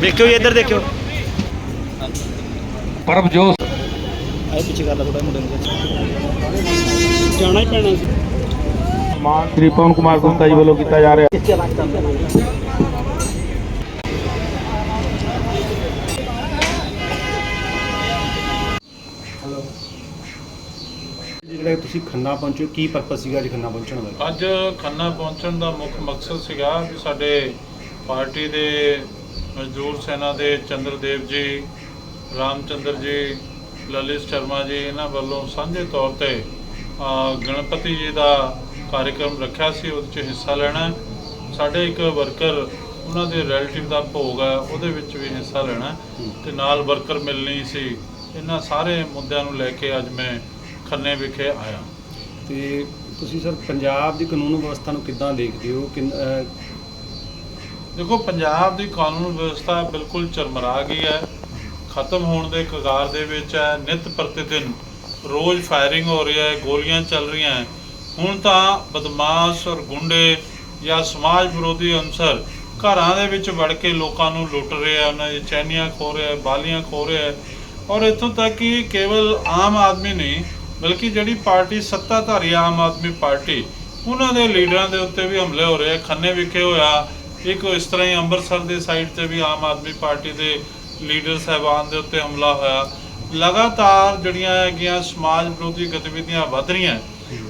ਵੇਖਿਓ ਜੀ ਇੱਧਰ ਦੇਖਿਓ। ਪਰਮਜੋਤ। ਆਏ ਪਿੱਛੇ ਕਰ ਲਾ ਥੋੜਾ ਮੁੰਡੇ ਨੂੰ। ਜਾਣਾ ਹੀ ਪੈਣਾ ਸੀ। ਮਾਨ ਸ੍ਰੀ ਪਵਨ ਕੁਮਾਰ ਗੁਪਤਾ ਜੀ ਵੱਲੋਂ ਕੀਤਾ ਜਾ ਰਿਹਾ। ਜਿਹੜਾ ਤੁਸੀਂ ਖੰਨਾ ਪਹੁੰਚੋ ਕੀ ਪਰਪਸ ਸੀਗਾ ਜੀ ਖੰਨਾ ਪਹੁੰਚਣ ਦਾ? ਅੱਜ ਖੰਨਾ ਪਹੁੰਚਣ ਦਾ ਮੁੱਖ ਮਕਸਦ ਸੀਗਾ ਵੀ ਸਾਡੇ ਪਾਰਟੀ ਦੇ ਮਜ਼ਦੂਰ ਸੈਨਾ ਦੇ ਚੰਦਰਦੇਵ ਜੀ, ਰਾਮਚੰਦਰ ਜੀ, ਲਲਿਤ ਸ਼ਰਮਾ ਜੀ, ਇਹਨਾਂ ਵੱਲੋਂ ਸਾਂਝੇ ਤੌਰ ਤੇ ਗਣਪਤੀ ਜੀ ਦਾ ਕਾਰਜਕ੍ਰਮ ਰੱਖਿਆ ਸੀ, ਉਹਦੇ 'ਚ ਹਿੱਸਾ ਲੈਣਾ ਸਾਡੇ ਇੱਕ ਵਰਕਰ, ਉਹਨਾਂ ਦੇ ਰਿਲੇਟਿਵ ਦਾ ਭੋਗ ਹੈ, ਉਹਦੇ ਵਿੱਚ ਵੀ ਹਿੱਸਾ ਲੈਣਾ ਤੇ ਨਾਲ ਵਰਕਰ ਮਿਲਣੀ ਸੀ, ਇਹਨਾਂ ਸਾਰੇ ਮੁੱਦਿਆਂ ਨੂੰ ਲੈ ਕੇ ਅੱਜ ਮੈਂ ਖੰਨੇ ਵਿਖੇ ਆਇਆ। ਤੇ ਤੁਸੀਂ ਸਰ, ਪੰਜਾਬ ਦੀ ਕਾਨੂੰਨ ਵਿਵਸਥਾ ਨੂੰ ਕਿੱਦਾਂ ਦੇਖਦੇ ਹੋ? ਕਿ ਦੇਖੋ, ਪੰਜਾਬ ਦੀ ਕਾਨੂੰਨ ਵਿਵਸਥਾ ਬਿਲਕੁਲ ਚਰਮਰਾ ਗਈ ਹੈ। ਖਤਮ ਹੋਣ ਦੇ ਕਗਾਰ ਦੇ ਵਿੱਚ ਹੈ, ਨਿਤ ਪ੍ਰਤੀ ਦਿਨ ਰੋਜ਼ ਫਾਇਰਿੰਗ ਹੋ ਰਹੀ ਹੈ, ਗੋਲੀਆਂ ਚੱਲ ਰਹੀਆਂ ਹੈ। ਹੁਣ ਤਾਂ ਬਦਮਾਸ਼ ਔਰ ਗੁੰਡੇ ਜਾਂ ਸਮਾਜ ਵਿਰੋਧੀ ਅੰਸਰ ਘਰਾਂ ਦੇ ਵਿੱਚ ਵੜ ਕੇ ਲੋਕਾਂ ਨੂੰ ਲੁੱਟ ਰਹੇ ਆ, ਉਹਨਾਂ ਦੀ ਚੈਨੀਆਂ ਖੋ ਰਹੇ ਆ, ਬਾਲੀਆਂ ਖੋ ਰਹੇ ਆ। ਔਰ ਇੱਥੋਂ ਤੱਕ ਕਿ ਕੇਵਲ ਆਮ ਆਦਮੀ ਨਹੀਂ, ਬਲਕਿ ਜਿਹੜੀ ਪਾਰਟੀ ਸੱਤਾਧਾਰੀ ਆਮ ਆਦਮੀ ਪਾਰਟੀ, ਉਹਨਾਂ ਦੇ ਲੀਡਰਾਂ ਦੇ ਉੱਤੇ ਵੀ ਹਮਲੇ ਹੋ ਰਹੇ ਆ, ਖੰਨੇ ਵਿਖੇ ਹੋਇਆ ਇੱਕ ਇਸ ਤਰ੍ਹਾਂ ਹੀ ਅੰਮ੍ਰਿਤਸਰ ਦੇ ਸਾਈਡ ਤੇ ਵੀ ਆਮ ਆਦਮੀ ਪਾਰਟੀ ਦੇ ਲੀਡਰ ਸਾਹਿਬਾਨ ਦੇ ਉੱਤੇ ਹਮਲਾ ਹੋਇਆ। ਲਗਾਤਾਰ ਜਿਹੜੀਆਂ ਹੈਗੀਆਂ ਸਮਾਜ ਵਿਰੋਧੀ ਗਤੀਵਿਧੀਆਂ ਵੱਧ ਰਹੀਆਂ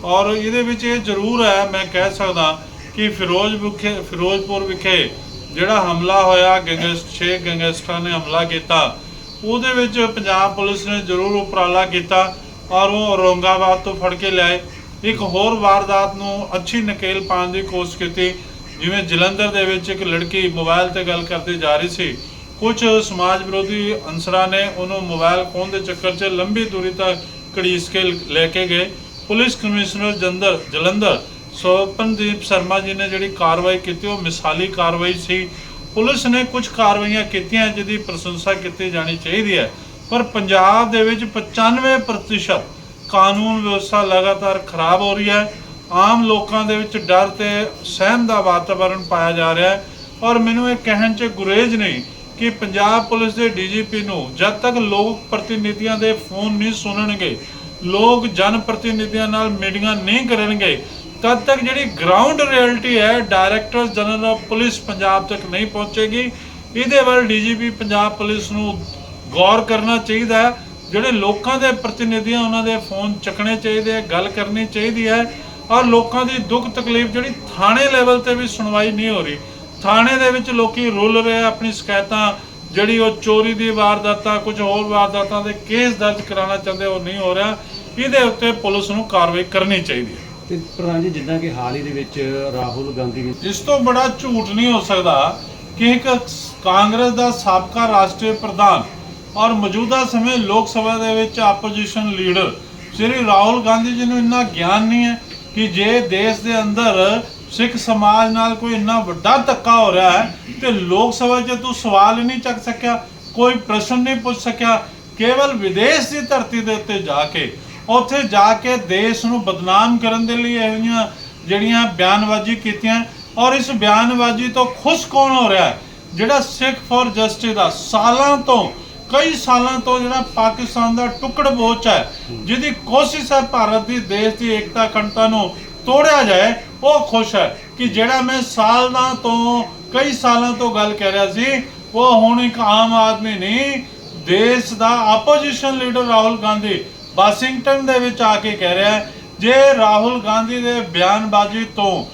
ਔਰ ਇਹਦੇ ਵਿੱਚ ਇਹ ਜ਼ਰੂਰ ਹੈ, ਮੈਂ ਕਹਿ ਸਕਦਾ ਕਿ ਫਿਰੋਜ਼ ਵਿਖੇ, ਫਿਰੋਜ਼ਪੁਰ ਵਿਖੇ ਜਿਹੜਾ ਹਮਲਾ ਹੋਇਆ ਗੈਂਗਸਟ ਛੇ ਗੈਂਗਸਟਰਾਂ ਨੇ ਹਮਲਾ ਕੀਤਾ, ਉਹਦੇ ਵਿੱਚ ਪੰਜਾਬ ਪੁਲਿਸ ਨੇ ਜ਼ਰੂਰ ਉਪਰਾਲਾ ਕੀਤਾ ਔਰ ਉਹ ਔਰੰਗਾਬਾਦ ਤੋਂ ਫੜ ਕੇ ਲਿਆਏ। ਇੱਕ ਹੋਰ ਵਾਰਦਾਤ ਨੂੰ ਅੱਛੀ ਨਕੇਲ ਪਾਉਣ ਦੀ ਕੋਸ਼ਿਸ਼ ਕੀਤੀ। ਜਿਵੇਂ ਜਲੰਧਰ ਦੇ ਵਿੱਚ ਇੱਕ ਲੜਕੀ ਮੋਬਾਈਲ ਤੇ ਗੱਲ ਕਰਦੇ ਜਾ ਰਹੀ ਸੀ ਕੁਝ ਸਮਾਜ ਵਿਰੋਧੀ ਅਨਸਰਾਂ ਨੇ ਉਹਨੂੰ ਮੋਬਾਈਲ ਖੋਹਣ ਦੇ ਚੱਕਰ 'ਚ ਲੰਬੀ ਦੂਰੀ ਤੱਕ ਘੜੀਸ ਕੇ ਲੈ ਕੇ ਗਏ। ਪੁਲਿਸ ਕਮਿਸ਼ਨਰ ਜੰਦਰ, ਜਲੰਧਰ ਸੋਪਨਦੀਪ ਸ਼ਰਮਾ ਜੀ ਨੇ ਜਿਹੜੀ ਕਾਰਵਾਈ ਕੀਤੀ, ਉਹ ਮਿਸਾਲੀ ਕਾਰਵਾਈ ਸੀ। ਪੁਲਿਸ ਨੇ ਕੁਝ ਕਾਰਵਾਈਆਂ ਕੀਤੀਆਂ ਜਿਹਦੀ ਪ੍ਰਸ਼ੰਸਾ ਕੀਤੀ ਜਾਣੀ ਚਾਹੀਦੀ ਹੈ, ਪਰ ਪੰਜਾਬ ਦੇ ਵਿੱਚ 95% ਕਾਨੂੰਨ ਵਿਵਸਥਾ ਲਗਾਤਾਰ ਖਰਾਬ ਹੋ ਰਹੀ ਹੈ। ਆਮ ਲੋਕਾਂ ਦੇ ਵਿੱਚ ਡਰ ਤੇ ਸਹਿਮ ਦਾ ਵਾਤਾਵਰਣ ਪਾਇਆ ਜਾ ਰਿਹਾ ਹੈ। ਔਰ ਮੈਨੂੰ ਇਹ ਕਹਿਣ 'ਚ ਗੁਰੇਜ਼ ਨਹੀਂ ਕਿ ਪੰਜਾਬ ਪੁਲਿਸ ਦੇ ਡੀਜੀਪੀ ਨੂੰ ਜਦ ਤੱਕ ਲੋਕ ਪ੍ਰਤੀਨਿਧੀਆਂ ਦੇ ਫੋਨ ਨਹੀਂ ਸੁਣਨਗੇ, ਲੋਕ ਜਨ ਪ੍ਰਤੀਨਿਧੀਆਂ ਨਾਲ ਮੀਟਿੰਗਾਂ ਨਹੀਂ ਕਰਨਗੇ, ਤਦ ਤੱਕ ਜਿਹੜੀ ਗਰਾਊਂਡ ਰਿਐਲਿਟੀ ਹੈ director general of police Punjab ਤੱਕ ਨਹੀਂ ਪਹੁੰਚੇਗੀ। ਇਹਦੇ ਵੱਲ ਡੀਜੀਪੀ ਪੰਜਾਬ ਪੁਲਿਸ ਨੂੰ ਗੌਰ ਕਰਨਾ ਚਾਹੀਦਾ ਹੈ। ਜਿਹੜੇ ਲੋਕਾਂ ਦੇ ਪ੍ਰਤੀਨਿਧੀਆਂ ਉਹਨਾਂ ਦੇ ਫੋਨ ਚੱਕਣੇ ਚਾਹੀਦੇ ਆ ਗੱਲ ਕਰਨੀ ਚਾਹੀਦੀ ਹੈ। ਔਰ ਲੋਕਾਂ ਦੀ ਦੁੱਖ ਤਕਲੀਫ ਜਿਹੜੀ ਥਾਣੇ ਲੈਵਲ ਤੇ ਵੀ ਸੁਣਵਾਈ ਨਹੀਂ ਹੋ ਰਹੀ। ਥਾਣੇ ਦੇ ਵਿੱਚ ਲੋਕੀ ਰੁੱਲ ਰਹੇ ਆਪਣੀ ਸ਼ਿਕਾਇਤਾਂ ਜਿਹੜੀ ਉਹ ਚੋਰੀ ਦੀ ਵਾਰਦਾਤਾਂ ਕੁਝ ਹੋਰ ਵਾਰਦਾਤਾਂ ਦੇ ਕੇਸ ਦਰਜ ਕਰਾਉਣਾ ਚਾਹੁੰਦੇ ਉਹ ਨਹੀਂ ਹੋ ਰਿਹਾ। ਇਹਦੇ ਉੱਤੇ ਪੁਲਿਸ ਨੂੰ ਕਾਰਵਾਈ ਕਰਨੀ ਚਾਹੀਦੀ ਹੈ। ਤੇ ਪ੍ਰਧਾਨ ਜੀ ਜਿੱਦਾਂ ਕਿ ਹਾਲ ਹੀ ਦੇ ਵਿੱਚ ਰਾਹੁਲ ਗਾਂਧੀ ਇਸ ਤੋਂ ਬੜਾ ਝੂਠ ਨਹੀਂ ਹੋ ਸਕਦਾ ਕਿ ਇੱਕ ਕਾਂਗਰਸ ਦਾ ਸਾਬਕਾ ਰਾਸ਼ਟਰੀ ਪ੍ਰਧਾਨ ਔਰ ਮੌਜੂਦਾ ਸਮੇਂ ਲੋਕ ਸਭਾ ਦੇ ਵਿੱਚ ਆਪੋਜੀਸ਼ਨ ਲੀਡਰ ਸ੍ਰੀ ਰਾਹੁਲ ਗਾਂਧੀ ਜੀ ਨੂੰ ਇੰਨਾ ਗਿਆਨ ਨਹੀਂ ਹੈ ਕਿ ਜੇ ਦੇਸ਼ ਦੇ ਅੰਦਰ ਸਿੱਖ ਸਮਾਜ ਨਾਲ ਕੋਈ ਇੰਨਾ ਵੱਡਾ ਧੱਕਾ ਹੋ ਰਿਹਾ ਹੈ ਤੇ ਲੋਕ ਸਭਾ 'ਚ ਤੂੰ ਸਵਾਲ ਹੀ ਨਹੀਂ ਚੱਕ ਸਕਿਆ, ਕੋਈ ਪ੍ਰਸ਼ਨ ਨਹੀਂ ਪੁੱਛ ਸਕਿਆ, ਕੇਵਲ ਵਿਦੇਸ਼ ਦੀ ਧਰਤੀ ਦੇ ਉੱਤੇ ਜਾ ਕੇ, ਉੱਥੇ ਜਾ ਕੇ ਦੇਸ਼ ਨੂੰ ਬਦਨਾਮ ਕਰਨ ਦੇ ਲਈ ਇਹੋ ਜਿਹੀਆਂ ਜਿਹੜੀਆਂ ਬਿਆਨਬਾਜ਼ੀ ਕੀਤੀਆਂ ਔਰ ਇਸ ਬਿਆਨਬਾਜ਼ੀ ਤੋਂ ਖੁਸ਼ ਕੌਣ ਹੋ ਰਿਹਾ ਹੈ? ਜਿਹੜਾ ਸਿੱਖ ਫॉर ਜਸਟਿਸ ਦਾ ਸਾਲਾਂ ਤੋਂ ਕਈ ਸਾਲਾਂ ਤੋਂ ਜਿਹੜਾ ਪਾਕਿਸਤਾਨ ਦਾ ਟੁਕੜ ਬੋਚ ਹੈ, ਜਿਹਦੀ ਕੋਸ਼ਿਸ਼ ਹੈ ਭਾਰਤ ਦੀ, ਦੇਸ਼ ਦੀ ਏਕਤਾ ਅਖੰਡਤਾ ਨੂੰ ਤੋੜਿਆ ਜਾਏ, ਉਹ ਖੁਸ਼ ਹੈ ਕਿ ਜਿਹੜਾ ਮੈਂ ਸਾਲਾਂ ਤੋਂ, ਕਈ ਸਾਲਾਂ ਤੋਂ ਗੱਲ ਕਰ ਰਿਹਾ ਸੀ, ਉਹ ਹੁਣ ਇੱਕ ਆਮ ਆਦਮੀ ਨਹੀਂ, ਦੇਸ਼ ਦਾ opposition leader Rahul Gandhi Washington ਦੇ ਵਿੱਚ ਆ ਕੇ ਕਹਿ ਰਿਹਾ ਜੇ ਰਾਹੁਲ ਗਾਂਧੀ ਦੇ ਬਿਆਨਬਾਜ਼ੀ ਤੋਂ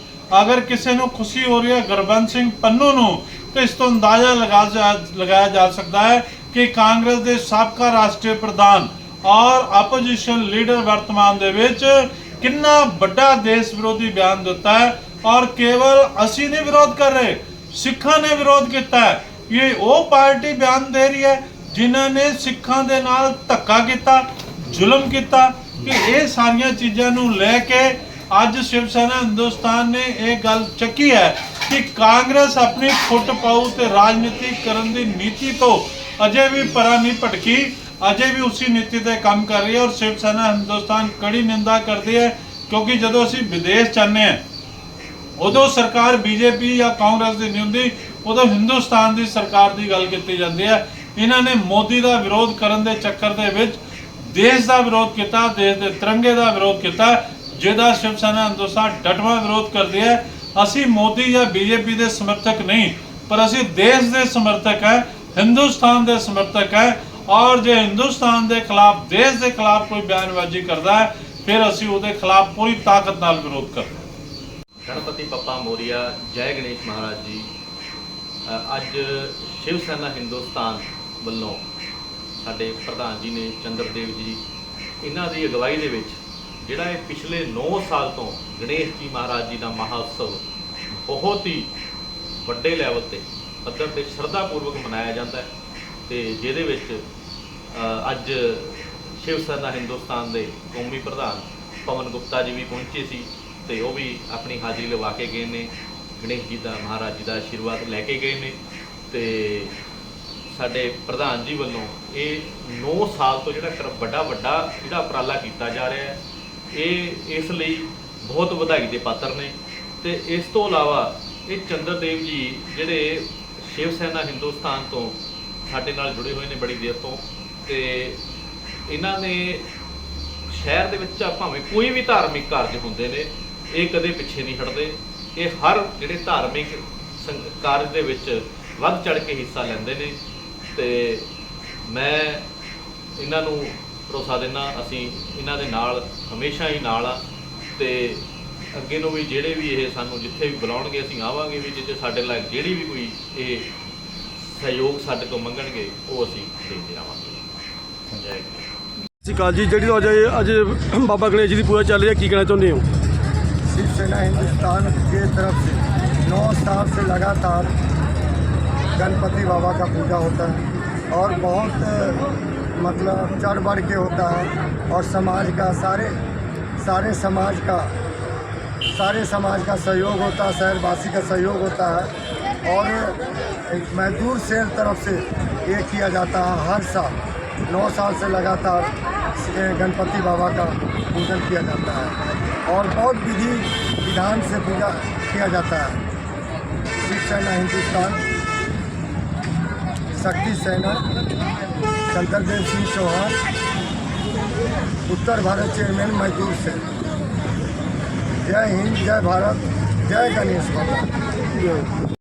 ਅਗਰ ਕਿਸੇ ਨੂੰ ਖੁਸ਼ੀ ਹੋ ਰਹੀ ਹੈ ਗੁਰਬੰਦ ਸਿੰਘ ਪੰਨੂ ਨੂੰ, ਤਾਂ ਇਸ ਤੋਂ ਅੰਦਾਜ਼ਾ ਲਗਾ ਜਾ- ਲਗਾਇਆ ਜਾ ਸਕਦਾ ਹੈ ਕਿ ਕਾਂਗਰਸ ਦੇ ਸਾਬਕਾ ਰਾਸ਼ਟਰੀ ਪ੍ਰਧਾਨ ਔਰ ਆਪੋਜੀਸ਼ਨ ਲੀਡਰ ਵਰਤਮਾਨ ਦੇ ਵਿੱਚ ਕਿੰਨਾ ਵੱਡਾ ਦੇਸ਼ ਵਿਰੋਧੀ ਬਿਆਨ ਦਿੱਤਾ ਹੈ ਔਰ ਕੇਵਲ ਅਸੀਂ ਨਹੀਂ ਵਿਰੋਧ ਕਰ ਰਹੇ, ਸਿੱਖਾਂ ਨੇ ਵਿਰੋਧ ਕੀਤਾ ਹੈ। ਇਹ ਉਹ ਪਾਰਟੀ ਬਿਆਨ ਦੇ ਰਹੀ ਹੈ ਜਿਨ੍ਹਾਂ ਨੇ ਸਿੱਖਾਂ ਦੇ ਨਾਲ ਧੱਕਾ ਕੀਤਾ, ਜ਼ੁਲਮ ਕੀਤਾ ਕਿ ਇਹ ਸਾਰੀਆਂ ਚੀਜ਼ਾਂ ਨੂੰ ਲੈ ਕੇ ਅੱਜ ਸ਼ਿਵ ਸੈਨਾ ਹਿੰਦੁਸਤਾਨ ਨੇ ਇਹ ਗੱਲ ਚੱਕੀ ਹੈ ਕਿ ਕਾਂਗਰਸ ਆਪਣੀ ਫੁੱਟ ਪਾਉ ਤੇ ਰਾਜਨੀਤੀ ਕਰਨ ਦੀ ਨੀਤੀ ਤੋਂ ਅਜੇ ਵੀ ਪਰਾਂ ਨਹੀਂ ਭਟਕੀ, ਅਜੇ ਵੀ ਉਸੇ ਨੀਤੀ ਤੇ ਕੰਮ ਕਰ ਰਹੀ ਹੈ ਔਰ ਸ਼ਿਵ ਸੈਨਾ ਹਿੰਦੁਸਤਾਨ ਕੜੀ ਨਿੰਦਾ ਕਰਦੀ ਹੈ, ਕਿਉਂਕਿ ਜਦੋਂ ਅਸੀਂ ਵਿਦੇਸ਼ ਜਾਂਦੇ ਹਾਂ, ਉਦੋਂ ਸਰਕਾਰ ਬੀਜੇਪੀ ਜਾਂ ਕਾਂਗਰਸ ਦੀ ਨਹੀਂ ਹੁੰਦੀ, ਉਦੋਂ ਹਿੰਦੁਸਤਾਨ ਦੀ ਸਰਕਾਰ ਦੀ ਗੱਲ ਕੀਤੀ ਜਾਂਦੀ ਹੈ। ਇਹਨਾਂ ਨੇ ਮੋਦੀ ਦਾ ਵਿਰੋਧ ਕਰਨ ਦੇ ਚੱਕਰ ਦੇ ਵਿੱਚ ਦੇਸ਼ ਦਾ ਵਿਰੋਧ ਕੀਤਾ, ਦੇਸ਼ ਦੇ ਤਿਰੰਗੇ ਦਾ ਵਿਰੋਧ ਕੀਤਾ, ਜਿਹਦਾ ਸ਼ਿਵ ਸੈਨਾ ਹਿੰਦੁਸਤਾਨ ਡਟਵਾ ਵਿਰੋਧ ਕਰਦੀ ਹੈ। ਅਸੀਂ ਮੋਦੀ ਜਾਂ ਬੀਜੇਪੀ ਦੇ ਸਮਰਥਕ ਨਹੀਂ, ਪਰ ਅਸੀਂ ਦੇਸ਼ ਦੇ ਸਮਰਥਕ ਹੈ। ਹਿੰਦੁਸਤਾਨ ਦੇ ਸਮਰਥਕ ਹੈ ਔਰ ਜੇ ਹਿੰਦੁਸਤਾਨ ਦੇ ਖਿਲਾਫ, ਦੇਸ਼ ਦੇ ਖਿਲਾਫ ਕੋਈ ਬਿਆਨਬਾਜ਼ੀ ਕਰਦਾ ਹੈ, ਫਿਰ ਅਸੀਂ ਉਹਦੇ ਖਿਲਾਫ ਪੂਰੀ ਤਾਕਤ ਨਾਲ ਵਿਰੋਧ ਕਰਦੇ ਗਣਪਤੀ ਪੱਪਾ ਮੋਰੀਆ, ਜੈ ਗਣੇਸ਼ ਮਹਾਰਾਜ ਜੀ ਅੱਜ ਸ਼ਿਵ ਸੈਨਾ ਹਿੰਦੁਸਤਾਨ ਵੱਲੋਂ ਸਾਡੇ ਪ੍ਰਧਾਨ ਜੀ ਨੇ ਚੰਦਰਦੇਵ ਜੀ, ਇਹਨਾਂ ਦੀ ਅਗਵਾਈ ਦੇ ਵਿੱਚ ਜਿਹੜਾ ਇਹ ਪਿਛਲੇ 9 ਸਾਲ ਤੋਂ ਗਣੇਸ਼ ਜੀ ਮਹਾਰਾਜ ਜੀ ਦਾ ਮਹਾਉਤਸਵ ਬਹੁਤ ਹੀ ਵੱਡੇ ਲੈਵਲ ਤੇ ਪੱਧਰ ਤੇ ਸ਼ਰਧਾ ਪੂਰਵਕ ਮਨਾਇਆ ਜਾਂਦਾ ਹੈ ਤੇ ਜਿਹਦੇ ਵਿੱਚ ਅੱਜ ਸ਼ਿਵ ਸੈਨਾ ਹਿੰਦੁਸਤਾਨ ਦੇ ਕੌਮੀ ਪ੍ਰਧਾਨ ਪਵਨ ਗੁਪਤਾ ਜੀ ਵੀ ਪਹੁੰਚੇ ਸੀ ਤੇ ਉਹ ਵੀ ਆਪਣੀ ਹਾਜ਼ਰੀ ਲਵਾ ਕੇ ਗਏ ਨੇ। ਗਣੇਸ਼ ਜੀ ਦਾ, ਮਹਾਰਾਜ ਜੀ ਦਾ ਆਸ਼ੀਰਵਾਦ ਲੈ ਕੇ ਗਏ ਨੇ ਤੇ ਸਾਡੇ ਪ੍ਰਧਾਨ ਜੀ ਵੱਲੋਂ ਇਹ 9 ਸਾਲ ਤੋਂ ਜਿਹੜਾ ਕਰ- ਵੱਡਾ ਵੱਡਾ ਜਿਹੜਾ ਉਪਰਾਲਾ ਕੀਤਾ ਜਾ ਰਿਹਾ ਹੈ, ਇਹ ਇਸ ਲਈ ਬਹੁਤ ਵਧਾਈ ਦੇ ਪਾਤਰ ਨੇ ਤੇ ਇਸ ਤੋਂ ਇਲਾਵਾ ਇਹ ਚੰਦਰਦੇਵ ਜੀ ਜਿਹੜੇ ਸ਼ਿਵ ਸੈਨਾ ਹਿੰਦੁਸਤਾਨ ਤੋਂ ਸਾਡੇ ਨਾਲ ਜੁੜੇ ਹੋਏ ਨੇ ਬੜੀ ਦੇਰ ਤੋਂ ਤੇ ਇਹਨਾਂ ਨੇ ਸ਼ਹਿਰ ਦੇ ਵਿੱਚ ਭਾਵੇਂ ਕੋਈ ਵੀ ਧਾਰਮਿਕ ਕਾਰਜ ਹੁੰਦੇ ਨੇ, ਇਹ ਕਦੇ ਪਿੱਛੇ ਨਹੀਂ ਹਟਦੇ। ਇਹ ਹਰ ਜਿਹੜੇ ਧਾਰਮਿਕ ਸੰਗ- ਕਾਰਜ ਦੇ ਵਿੱਚ ਵੱਧ ਚੜ ਕੇ ਹਿੱਸਾ ਲੈਂਦੇ ਨੇ ਤੇ ਮੈਂ ਇਹਨਾਂ ਨੂੰ ਭਰੋਸਾ ਦਿੰਦਾ, ਅਸੀਂ ਇਹਨਾਂ ਦੇ ਨਾਲ ਹਮੇਸ਼ਾ ਹੀ ਨਾਲ ਆ ਤੇ ਅੱਗੇ ਨੂੰ ਵੀ ਜਿਹੜੇ ਵੀ ਇਹ ਸਾਨੂੰ ਜਿੱਥੇ ਵੀ ਬੁਲਾਉਣਗੇ ਅਸੀਂ ਆਵਾਂਗੇ ਵੀ ਜਿੱਥੇ ਸਾਡੇ ਲਾਇਕ ਜਿਹੜੀ ਵੀ ਕੋਈ ਇਹ ਸਹਿਯੋਗ ਸਾਡੇ ਤੋਂ ਮੰਗਣਗੇ ਉਹ ਅਸੀਂ ਦਿੰਦੇ ਰਹਾਂਗੇ ਜੈ ਗਣੇਸ਼ ਸਤਿ ਸ਼੍ਰੀ ਅਕਾਲ ਜੀ ਜਿਹੜੀ ਅੱਜ ਅੱਜ ਬਾਬਾ ਗਣੇਸ਼ ਜੀ ਦੀ ਪੂਜਾ ਚੱਲ ਰਹੀ ਹੈ ਕੀ ਕਹਿਣਾ ਚਾਹੁੰਦੇ ਹੋ शिवसेना हिंदुस्तान के तरफ से नौ साल से लगातार गणपति बाबा का पूजा होता है और बहुत अ, मतलब चढ़ बढ़ के होता है और समाज का सारे सारे समाज का सारे समाज का सहयोग होता है, शहरवासी का सहयोग होता है और मजदूर सेल तरफ़ से ये किया जाता है। हर साल, नौ साल से लगातार गणपति बाबा का पूजन किया जाता है और बहुत विधि विधान से पूजा किया जाता है। शिव सेना, हिंदुस्तान, शक्ति सेना, शंकरदेव सिंह चौहान, उत्तर भारत चेयरमैन मजदूर से जय हिंद जय भारत जय गणेश बाबा